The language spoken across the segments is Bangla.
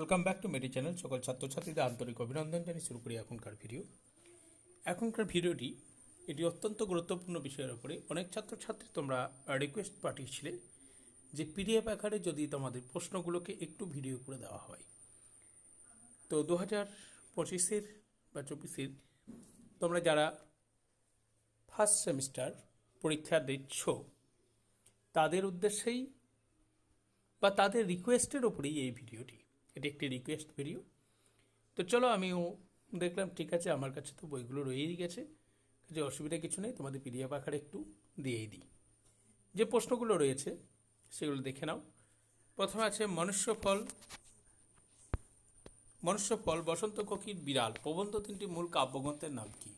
Welcome back to Medi channel সকল ছাত্রছাত্রীদের আন্তরিক অভিনন্দন জানিয়ে শুরু করি এখনকার ভিডিও। এখনকার ভিডিওটি, এটি অত্যন্ত গুরুত্বপূর্ণ বিষয়ের উপরে অনেক ছাত্রছাত্রী তোমরা রিকোয়েস্ট পাঠিয়েছিলে যে পিডিএফ আকারে যদি তোমাদের প্রশ্নগুলোকে একটু ভিডিও করে দেওয়া হয়। তো দু হাজার পঁচিশের বা চব্বিশের তোমরা যারা ফার্স্ট সেমিস্টার পরীক্ষা দিচ্ছ, তাদের উদ্দেশ্যেই বা তাদের রিকোয়েস্টের ওপরেই এই ভিডিওটি। এটি একটি রিকোয়েস্ট ভিডিও তো চলো আমিও দেখলাম, ঠিক আছে, আমার কাছে তো বইগুলো রয়েই গেছে। যে অসুবিধা কিছু নেই, তোমাদের পিডিএফ আকারে একটু দিয়েই দিই। যে প্রশ্নগুলো রয়েছে, সেগুলো দেখে নাও। প্রথমে আছে, মনুষ্য ফল মনুষ্য ফল, বসন্ত ককির বিড়াল। প্রবন্ধ তিনটি মূল কাব্যগ্রন্থের নাম কি?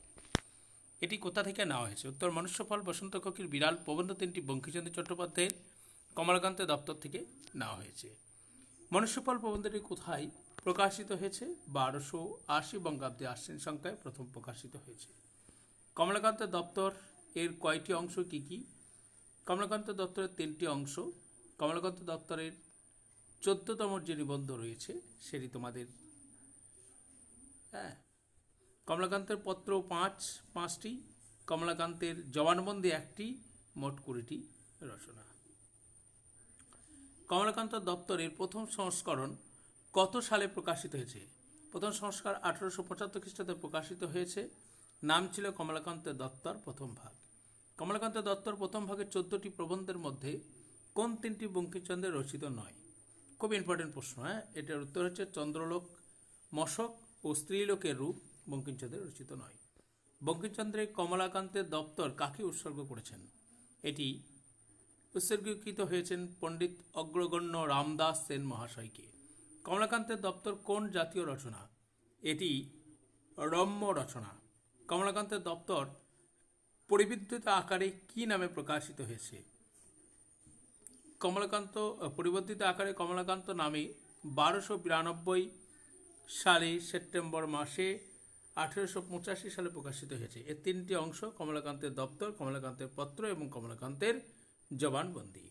এটি কোথা থেকে নেওয়া হয়েছে? উত্তর, মনুষ্য ফল, বসন্ত ককির বিড়াল। প্রবন্ধ তিনটি বঙ্কিমচন্দ্র চট্টোপাধ্যায়ের কমলাকান্তের দপ্তর থেকে নেওয়া হয়েছে। মনুষ্যফল প্রবন্ধটি কোথায় প্রকাশিত হয়েছে? বারোশো আশি বঙ্গাব্দে আশ্বিন সংখ্যায় প্রথম প্রকাশিত হয়েছে। কমলাকান্ত দপ্তর এর কয়টি অংশ কি কি? কমলাকান্ত দপ্তরের তিনটি অংশ। কমলাকান্ত দপ্তরের চোদ্দতম যে নিবন্ধ রয়েছে, সেটি তোমাদের হ্যাঁ। কমলাকান্তের পত্র পাঁচ, পাঁচটি। কমলাকান্তের জবানবন্দি একটি, মোট কুড়িটি রচনা। কমলাকান্ত দপ্তরের প্রথম সংস্করণ কত সালে প্রকাশিত হয়েছে? প্রথম সংস্কার আঠারোশো পঁচাত্তর খ্রিস্টাব্দে প্রকাশিত হয়েছে। নাম ছিল কমলাকান্ত দত্তর প্রথম ভাগ। কমলাকান্ত দত্তর প্রথম ভাগের চোদ্দটি প্রবন্ধের মধ্যে কোন তিনটি বঙ্কিমচন্দ্রের রচিত নয়? খুব ইম্পর্টেন্ট প্রশ্ন হ্যাঁ? এটার উত্তর হচ্ছে চন্দ্রলোক মশক ও স্ত্রীলোকের রূপ বঙ্কিমচন্দ্রের রচিত নয়। বঙ্কিমচন্দ্রের কমলাকান্তের দপ্তর কাকে উৎসর্গ করেছেন? এটি উৎসর্গীকৃত হয়েছেন পণ্ডিত অগ্রগণ্য রামদাস সেন মহাশয়কে। কমলাকান্তের দপ্তর কোন জাতীয় রচনা? এটি রম্য রচনা। কমলাকান্তের দপ্তর পরিবর্তিত আকারে কি নামে প্রকাশিত হয়েছে? কমলাকান্ত পরিবর্তিত আকারে কমলাকান্ত নামে বারোশো বিরানব্বই সালে সেপ্টেম্বর মাসে আঠেরোশো পঁচাশি সালে প্রকাশিত হয়েছে। এর তিনটি অংশ কমলাকান্তের দপ্তর, কমলাকান্তের পত্র এবং কমলাকান্তের জবানবন্দি।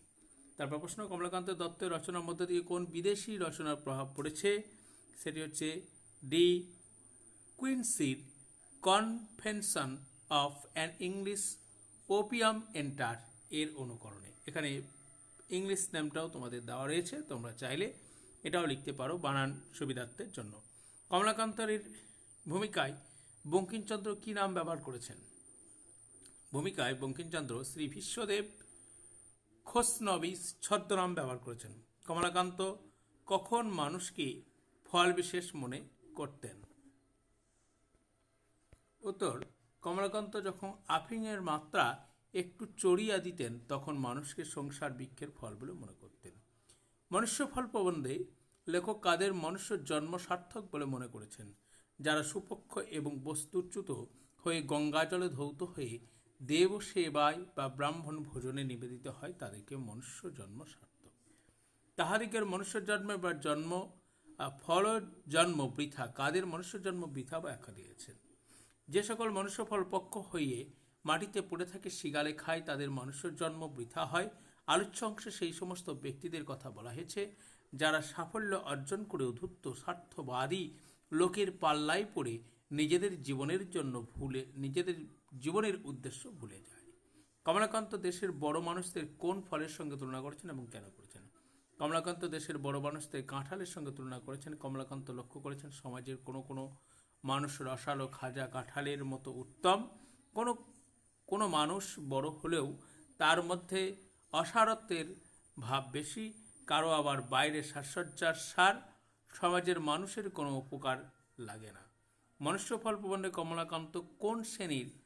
তারপর প্রশ্ন, কমলাকান্ত দত্তের রচনার মধ্যে দিয়ে কোন বিদেশি রচনার প্রভাব পড়েছে? সেটি হচ্ছে De, কুইন্সির convention of an English opium eater এর অনুকরণে। এখানে ইংলিশ নেমটাও তোমাদের দেওয়া রয়েছে, তোমরা চাইলে এটাও লিখতে পারো বানান সুবিধার্থের জন্য। কমলাকান্তের ভূমিকায় বঙ্কিমচন্দ্র কী নাম ব্যবহার করেছেন? ভূমিকায় বঙ্কিমচন্দ্র শ্রী বিশ্বদেব খোসনবিস ছদ্মনাম ব্যবহার করেছেন। কমলাকান্ত, কখন মানুষকে ফল বিশেষ মনে করতেন? উত্তর, কমলাকান্ত যখন আফিংয়ের মাত্রা একটু চড়িয়া দিতেন, তখন মানুষকে সংসার বৃক্ষের ফল বলে মনে করতেন। মনুষ্য ফল প্রবন্ধে লেখক কাদের মনুষ্য জন্ম সার্থক বলে মনে করেছেন, যারা সুপক্ষ এবং বস্তুচ্যুত হয়ে গঙ্গাজলে ধৌত হয়ে দেব সেবায় বা ব্রাহ্মণ ভোজনে নিবেদিত হয় তাদেরকে মনুষ্য জন্ম সার্থক তাহাদিকের মনুষ্য জন্মে বা জন্ম ফল জন্ম বৃথা, কাদের মনুষ্য জন্ম বৃথা ব্যাখ্যা দিয়েছেন? যে সকল মনুষ্য ফল পক্ষ হইয়ে মাটিতে পড়ে থাকে, শিগালে খায়, তাদের মনুষ্য জন্ম বৃথা হয়। আলোচ্য অংশে সেই সমস্ত ব্যক্তিদের কথা বলা হয়েছে, যারা সাফল্য অর্জন করে ধূর্ত স্বার্থবাদী লোকের পাল্লায় পড়ে নিজেদের জীবনের জন্য ভুলে, নিজেদের জীবনের উদ্দেশ্য ভুলে যায়। কমলাকান্ত দেশের বড় মানুষদের কোন ফলের সঙ্গে তুলনা করেছেন এবং কেন করেছেন? কমলাকান্ত দেশের বড় মানুষদের কাঁঠালের সঙ্গে তুলনা করেছেন। কমলাকান্ত লক্ষ্য করেছেন সমাজের কোনো কোনো মানুষ রসালো খাজা কাঁঠালের মতো উত্তম। কোনো কোনো মানুষ বড় হলেও তার মধ্যে অসারত্বের ভাব বেশি। কারও আবার বাইরে সাজসজ্জার সার। সমাজের মানুষের কোনো উপকার লাগে না। মনুষ্যফল প্রবন্ধে কমলাকান্ত কোন শ্রেণির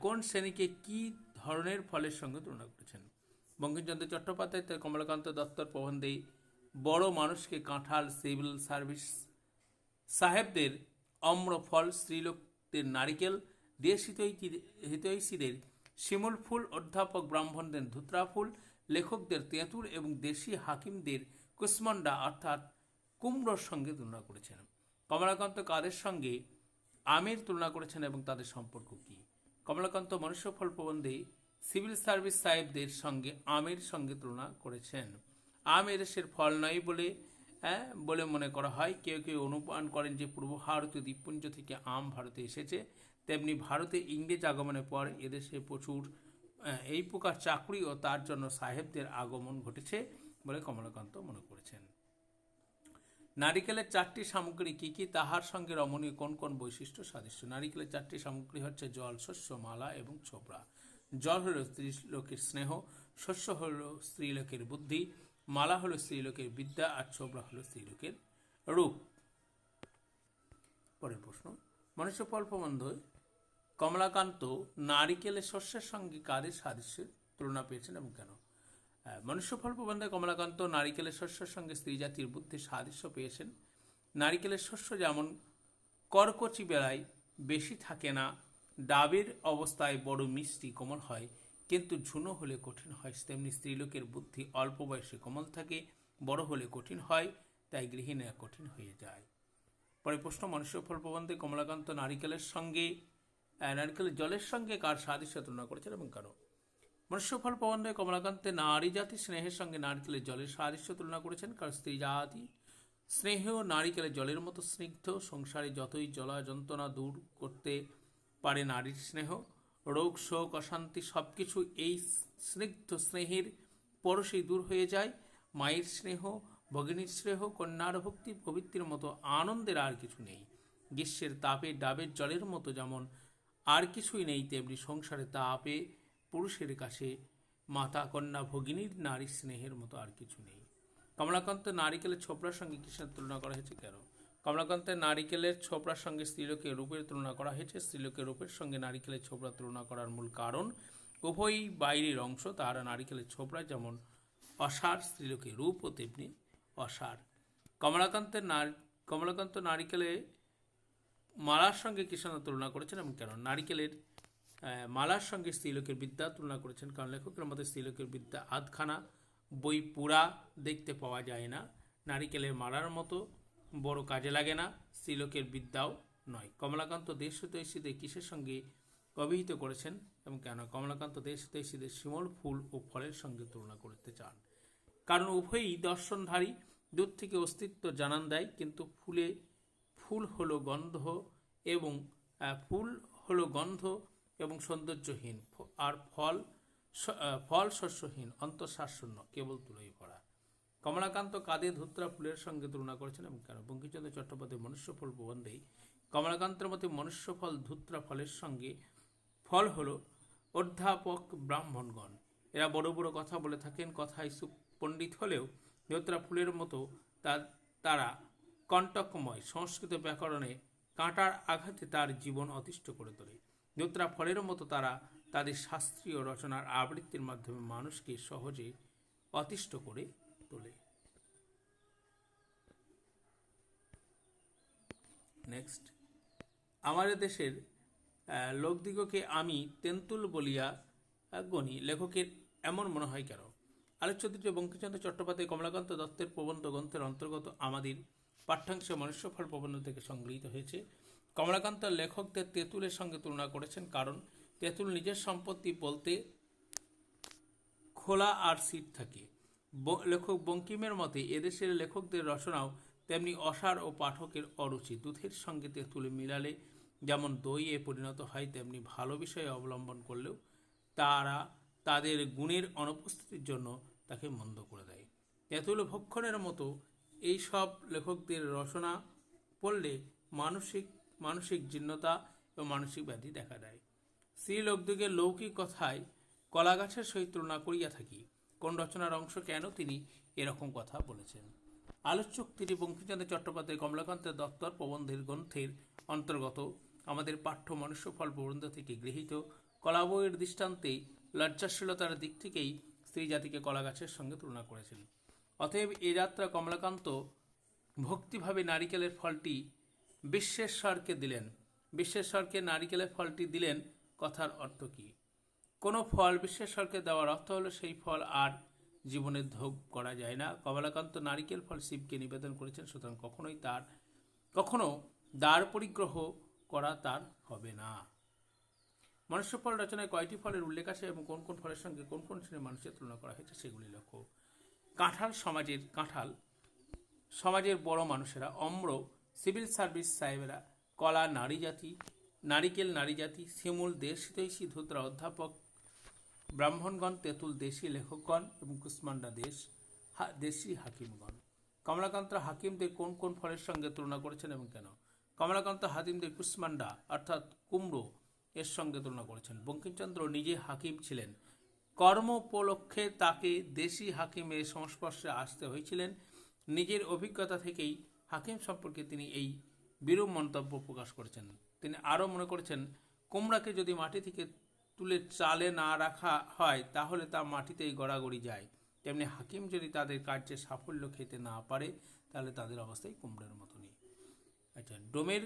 কোন শ্রেণীকে কি ধরনের ফলের সঙ্গে তুলনা করেছেন? বঙ্কিমচন্দ্র চট্টোপাধ্যায় তার কমলাকান্ত দত্তর প্রবন্ধে বড় মানুষকে কাঁঠাল, সিভিল সার্ভিস সাহেবদের অম্র ফল, স্ত্রীলোকদের নারিকেল, দেশ হিতৈষী- হিতৈষীদের শিমুল ফুল, অধ্যাপক ব্রাহ্মণদের ধুতরা ফুল, লেখকদের তেঁতুল এবং দেশি হাকিমদের কুসমন্ডা অর্থাৎ কুমড়োর সঙ্গে তুলনা করেছেন। কমলাকান্ত কাদের সঙ্গে আমের তুলনা করেছেন এবং তাদের সম্পর্ক কী? কমলাকান্ত মনুষ্যফল প্রবন্ধে সিভিল সার্ভিস সাহেবদের সঙ্গে আমের সঙ্গে তুলনা করেছেন। আম এদেশের ফল নয় বলে হ্যাঁ বলে মনে করা হয়। কেউ কেউ অনুমান করেন যে পূর্ব ভারতীয় দ্বীপপুঞ্জ থেকে আম ভারতে এসেছে। তেমনি ভারতে ইংরেজ আগমনের পর এদেশে প্রচুর এই প্রকার চাকরি ও তার জন্য সাহেবদের আগমন ঘটেছে বলে কমলাকান্ত মনে করেছেন। নারিকেলের চারটি সামগ্রী কি কি? তাহার সঙ্গে রমণীয় কোন কোন বৈশিষ্ট্য সাদৃশ্য? নারিকেলের চারটি সামগ্রী হচ্ছে জল, শস্য, মালা এবং ছোবড়া জল হলো স্ত্রীলোকের স্নেহ, শস্য হলো স্ত্রীলোকের বুদ্ধি, মালা হলো স্ত্রীলোকের বিদ্যা আর ছোবড়া হলো স্ত্রীলোকের রূপ। পরের প্রশ্ন। মনুষ্য ফল প্রবন্ধ কমলাকান্ত নারিকেলের শস্যের সঙ্গে কাদের সাদৃশ্যের তুলনা পেয়েছেন এবং কেন? আহ, মনুষ্য ফল প্রবন্ধে কমলাকান্ত নারিকেলের শস্যের সঙ্গে স্ত্রী জাতির বুদ্ধির সাদৃশ্য পেয়েছেন। নারিকেলের শস্য যেমন করকচি বেলায় বেশি থাকে না ডাবের অবস্থায় বড় মিষ্টি কোমল হয় কিন্তু ঝুনো হলে কঠিন হয়। তেমনি স্ত্রীলোকের বুদ্ধি অল্প বয়সে কোমল থাকে বড় হলে কঠিন হয় তাই গৃহিণীরা কঠিন হয়ে যায়। পরে প্রশ্ন মনুষ্য ফল প্রবন্ধে কমলাকান্ত নারিকেলের সঙ্গে নারিকেলের জলের সঙ্গে কার সাদৃশ্য তুলনা করেছেন এবং কেন মনুষ্যফল প্রবন্ধে কমলাকান্তে নারী জাতি স্নেহের সঙ্গে নারকেলের জলের সাদৃশ্য তুলনা করেছেন, কারণ স্ত্রী জাতি স্নেহ নারিকেলের জলের মতো স্নিগ্ধ। সংসারে যতই জলা যন্ত্রণা দূর করতে পারে নারীর স্নেহ, রোগ, শোক, অশান্তি সব কিছু এই স্নিগ্ধ স্নেহের পরশেই দূর হয়ে যায়। মায়ের স্নেহ, ভগিনীর স্নেহ, কন্যার ভক্তি, প্রবৃত্তির মতো আনন্দের আর কিছু নেই। গ্রীষ্মের তাপে ডাবের জলের মতো যেমন আর কিছুই নেই, তেমনি সংসারে তাপে পুরুষের কাছে মাতা, কন্যা, ভগিনীর নারী স্নেহের মতো আর কিছু নেই। কমলাকান্ত নারিকেলের ছোপড়ার সঙ্গে কিসের তুলনা করা হয়েছে কেন? কমলাকান্তের নারিকেলের ছোপড়ার সঙ্গে স্ত্রীলোকের রূপের তুলনা করা হয়েছে। স্ত্রীলোকের রূপের সঙ্গে নারিকেলের ছোপড়া তুলনা করার মূল কারণ উভয়ই বাইরের অংশ। তাহারা নারিকেলের ছোপড়া যেমন অসার স্ত্রীলোকের রূপ ও তেমনি অসার। কমলাকান্তের নার, কমলাকান্ত নারিকেলে মালার সঙ্গে কৃষ্ণ তুলনা করেছেন এবং কেন? নারিকেলের মালার সঙ্গে স্ত্রীলোকের বিদ্যা তুলনা করেছেন। কারণ লেখকের মধ্যে স্ত্রীলোকের বিদ্যা আধখানা, বই পুরা দেখতে পাওয়া যায় না। নারিকেলের মালার মতো বড় কাজে লাগে না স্ত্রীলোকের বিদ্যাও নয়। কমলাকান্ত দেশ হিতৈষীদের কিসের সঙ্গে অভিহিত করেছেন এবং কেন কমলাকান্ত দেশ হিতৈষীদের শিমল ফুল ও ফলের সঙ্গে তুলনা করতে চান? কারণ উভয়ই দর্শনধারী, দূর থেকে অস্তিত্ব জানান দেয়, কিন্তু ফুলে, ফুল হলো গন্ধ এবং ফুল হলো গন্ধ এবং সৌন্দর্যহীন আর ফল ফল শস্যহীন অন্তঃশ্বাসশূন্য কেবল তুলোই ভরা। কমলাকান্ত কাঁদে ধুত্রা ফুলের সঙ্গে তুলনা করেছেন এবং কেন? বঙ্কিমচন্দ্র চট্টোপাধ্যায় মনুষ্যফল প্রবন্ধেই কমলাকান্তের মতে মনুষ্যফল ধুত্রা ফলের সঙ্গে ফল হল অধ্যাপক ব্রাহ্মণগণ। এরা বড় বড় কথা বলে থাকেন, কথায় সুপণ্ডিত হলেও ধুত্রা ফুলের মতো তারা কণ্টকময়, সংস্কৃত ব্যাকরণে কাঁটার আঘাতে তার জীবন অতিষ্ঠ করে তোলে। ধুত্রা ফলের মতো তারা তাদের শাস্ত্রীয় রচনার আবৃত্তির মাধ্যমে মানুষকে সহজে অতিষ্ঠ করে তোলে। নেক্সট আমাদের দেশের লোকদিগকে আমি তেন্তুল বলিয়া গণি। লেখকের এমন মনে হয় কেন? আলোচ্য বঙ্কিমচন্দ্র চট্টোপাধ্যায়, কমলাকান্ত দত্তের প্রবন্ধ গ্রন্থের অন্তর্গত আমাদের পাঠ্যাংশে মনুষ্যফল প্রবন্ধ থেকে সংগৃহীত হয়েছে। কমলাকান্ত লেখকদের তেঁতুলের সঙ্গে তুলনা করেছেন কারণ তেঁতুল নিজের সম্পত্তি বলতে খোলা আর সিট থাকে। লেখক বঙ্কিমের মতে এদেশের লেখকদের রচনাও তেমনি অসার ও পাঠকের অরুচি। দুধের সঙ্গে তেঁতুলে মিলালে যেমন দইয়ে পরিণত হয়, তেমনি ভালো বিষয়ে অবলম্বন করলেও তারা তাদের গুণের অনুপস্থিতির জন্য তাকে মন্দ করে দেয়। তেঁতুল ভক্ষণের মতো এই সব লেখকদের রচনা পড়লে মানসিক মানসিক জীর্ণতা ও মানসিক ব্যাধি দেখা দেয়। শ্রীলোকদিগের লৌকিক কথায় কলা গাছের সহিত তুলনা করিয়া থাকি। কোন রচনার অংশ কেন তিনি এরকম কথা বলেছেন? আলোচক তিনি বঙ্কিমচন্দ্র চট্টোপাধ্যায় কমলাকান্তের দপ্তর প্রবন্ধের গ্রন্থের অন্তর্গত। আমাদের পাঠ্য মনুষ্যফল প্রবন্ধ থেকে গৃহীত। কলা বইয়ের দৃষ্টান্তে লজ্জাশীলতার দিক থেকেই স্ত্রী জাতিকে কলা গাছের সঙ্গে তুলনা করেছেন। অতএব এ যাত্রা কমলাকান্ত ভক্তিভাবে নারিকেলের ফলটি বিশ্বেশ্বরকে দিলেন। বিশ্বেশ্বরকে নারিকেলের ফলটি দিলেন, কথার অর্থ কী? কোনো ফল বিশ্বেশ্বরকে দেওয়ার অর্থ হলো সেই ফল আর জীবনে ভোগ করা যায় না। কমলাকান্ত নারিকেল ফল শিবকে নিবেদন করেছেন, সুতরাং কখনোই তার, কখনো দ্বার পরিগ্রহ করা তার হবে না। মনুষ্য ফল রচনায় কয়টি ফলের উল্লেখ আছে এবং কোন কোন ফলের সঙ্গে কোন কোন শ্রেণির মানুষের তুলনা করা হয়েছে সেগুলি লক্ষ্য। কাঁঠাল সমাজের কাঁঠাল সমাজের বড় মানুষেরা অম্র সিভিল সার্ভিস সাহেবেরা কলা, নারী জাতি, নারিকেল, নারী জাতি, শিমুল, দেশ হিতৈষী, ধুতরা অধ্যাপক, ব্রাহ্মণগণ, তেঁতুল, দেশি লেখকগণ এবং কুষ্মান্ডা দেশ দেশি হাকিমগণ। কমলাকান্ত হাকিমদের কোন কোন ফলের সঙ্গে তুলনা করেছেন এবং কেন? কমলাকান্ত হাকিমদের কুষ্মান্ডা অর্থাৎ কুমড়ো এর সঙ্গে তুলনা করেছেন। বঙ্কিমচন্দ্র নিজে হাকিম ছিলেন। কর্ম উপলক্ষে তাকে দেশি হাকিমের সংস্পর্শে আসতে হয়েছিলেন। নিজের অভিজ্ঞতা থেকেই হাকিম সম্পর্কে তিনি এই বিরূপ মন্তব্য প্রকাশ করেছেন। তিনি আরও মনে করেছেন, কুমড়াকে যদি মাটি থেকে তুলে চালে না রাখা হয়, তাহলে তা মাটিতেই গড়াগড়ি যায়। তেমনি হাকিম যদি তাদের কার্যে সাফল্য খেতে না পারে, তাহলে তাদের অবস্থাই কুমড়োর মতনই। আচ্ছা ডোমের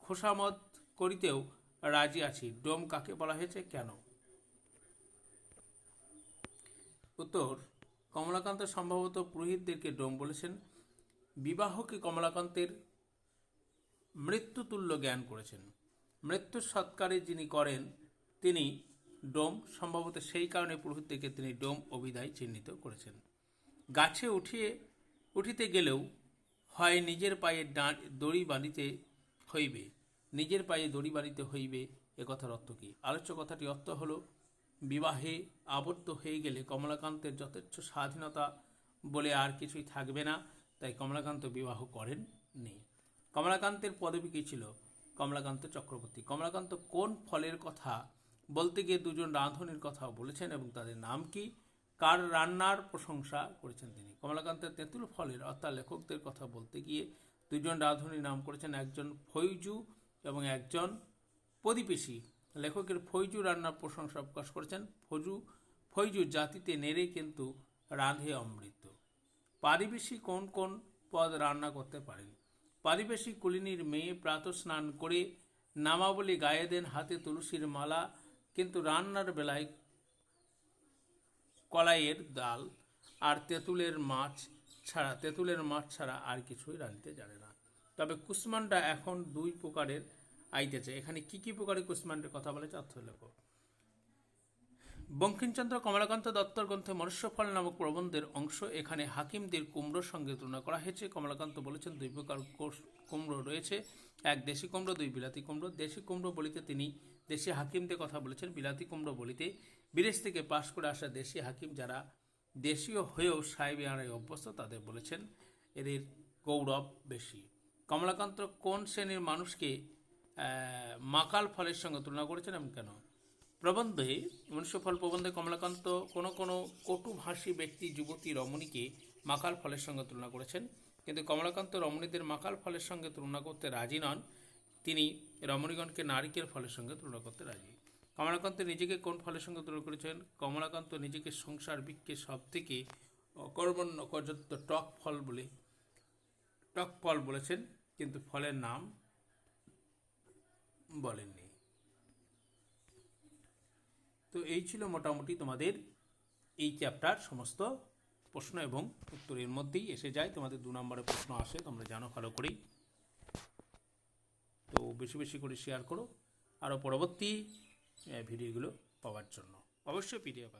খোসামত করিতেও রাজি আছি। ডোম কাকে বলা হয়েছে, কেন? উত্তর, কমলাকান্ত সম্ভবত পুরোহিতদেরকে ডোম বলেছেন। বিবাহকে কমলাকান্তের মৃত্যুতুল্য জ্ঞান করেছেন। মৃত্যুর সৎকারে যিনি করেন, তিনি ডোম, সম্ভবত সেই কারণে পুরোহিতদেরকে তিনি ডোম অভিধায় চিহ্নিত করেছেন। গাছে উঠিয়ে, উঠিতে গেলেও হয় নিজের পায়ে দড়ি বাঁধিতে হইবে। নিজের পায়ে দড়ি বাঁধিতে হইবে, এ কথার অর্থ কী? আলোচ্য কথাটি অর্থ হলো, বিবাহে আবদ্ধ হয়ে গেলে কমলাকান্তের যথেচ্ছ স্বাধীনতা বলে আর কিছুই থাকবে না। তাই কমলাকান্ত বিবাহ করেন নি কমলাকান্তের পদবী কী ছিল? কমলাকান্ত চক্রবর্তী। কমলাকান্ত কোন ফলের কথা বলতে গিয়ে দুজন রাঁধুনির কথা বলেছেন এবং তাদের নাম কি? কার রান্নার প্রশংসা করেছেন তিনি? কমলাকান্তের তেঁতুল ফলের অর্থাৎ লেখকদের কথা বলতে গিয়ে দুজন রাঁধুনির নাম করেছেন একজন ফৈজু এবং একজন প্রদীপেশী লেখকের ফৈজু রান্নার প্রশংসা প্রকাশ করেছেন ফজু। ফৈজু জাতিতে নেড়ে কিন্তু রাঁধে অমৃত। পারিবেশী কোন কোন পদ রান্না করতে পারেন? পারিবেশী কুলিনীর মেয়ে প্রাত স্নান করে নামাবলী গায়ে দেন হাতে তুলসীর মালা, কিন্তু রান্নার বেলায় কলাইয়ের ডাল আর তেঁতুলের মাছ ছাড়া, তেঁতুলের মাছ ছাড়া আর কিছুই রাঁধতে জানে না। তবে কুসমানটা এখন দুই প্রকারের আইতেছে। এখানে কি কি প্রকারের কুসমান্ডের কথা বলেছে অর্থ লেখো। বঙ্কিমচন্দ্র কমলাকান্ত দত্তর গ্রন্থে মনুষ্যফল নামক প্রবন্ধের অংশ এখানে হাকিমদের কুমড়োর সঙ্গে তুলনা করা হয়েছে। কমলাকান্ত বলেছেন, দুই প্রকার কুমড়ো রয়েছে। এক দেশি কুমড়ো, দুই বিলাতি কুমড়ো। দেশি কুমড়ো বলিতে তিনি দেশি হাকিমদের কথা বলেছেন। বিলাতি কুমড়ো বলিতে বিদেশ থেকে পাশ করে আসা দেশি হাকিম যারা দেশীয় হয়েও সাহেবে আনায় অভ্যস্ত, তাদের বলেছেন, এদের গৌরব বেশি। কমলাকান্ত কোন শ্রেণির মানুষকে মাকাল ফলের সঙ্গে তুলনা করেছেন এবং কেন? প্রবন্ধে মনুষ্যফল প্রবন্ধে কমলাকান্ত কোনো কোনো কটুভাষী ব্যক্তি, যুবতী রমণীকে মাকাল ফলের সঙ্গে তুলনা করেছেন। কিন্তু কমলাকান্ত রমণীদের মাকাল ফলের সঙ্গে তুলনা করতে রাজি নন। তিনি রমণীগণকে নারিকেল ফলের সঙ্গে তুলনা করতে রাজি। কমলাকান্ত নিজেকে কোন ফলের সঙ্গে তুলনা করেছেন? কমলাকান্ত নিজেকে সংসার বৃক্ষের সব থেকে অকর্মণ্য পর্যন্ত টক ফল বলে, টক ফল বলেছেন, কিন্তু ফলের নাম বলেননি। তো এই ছিল মোটামুটি তোমাদের এই চ্যাপ্টার সমস্ত প্রশ্ন এবং উত্তরের মধ্যেই এসে যায়, তোমাদের দু নম্বরের প্রশ্ন আসে, তোমরা জানো ভালো করেই। তো বেশি বেশি করে শেয়ার করো, আরও পরবর্তী ভিডিওগুলো পাওয়ার জন্য। অবশ্যই পিডিএফ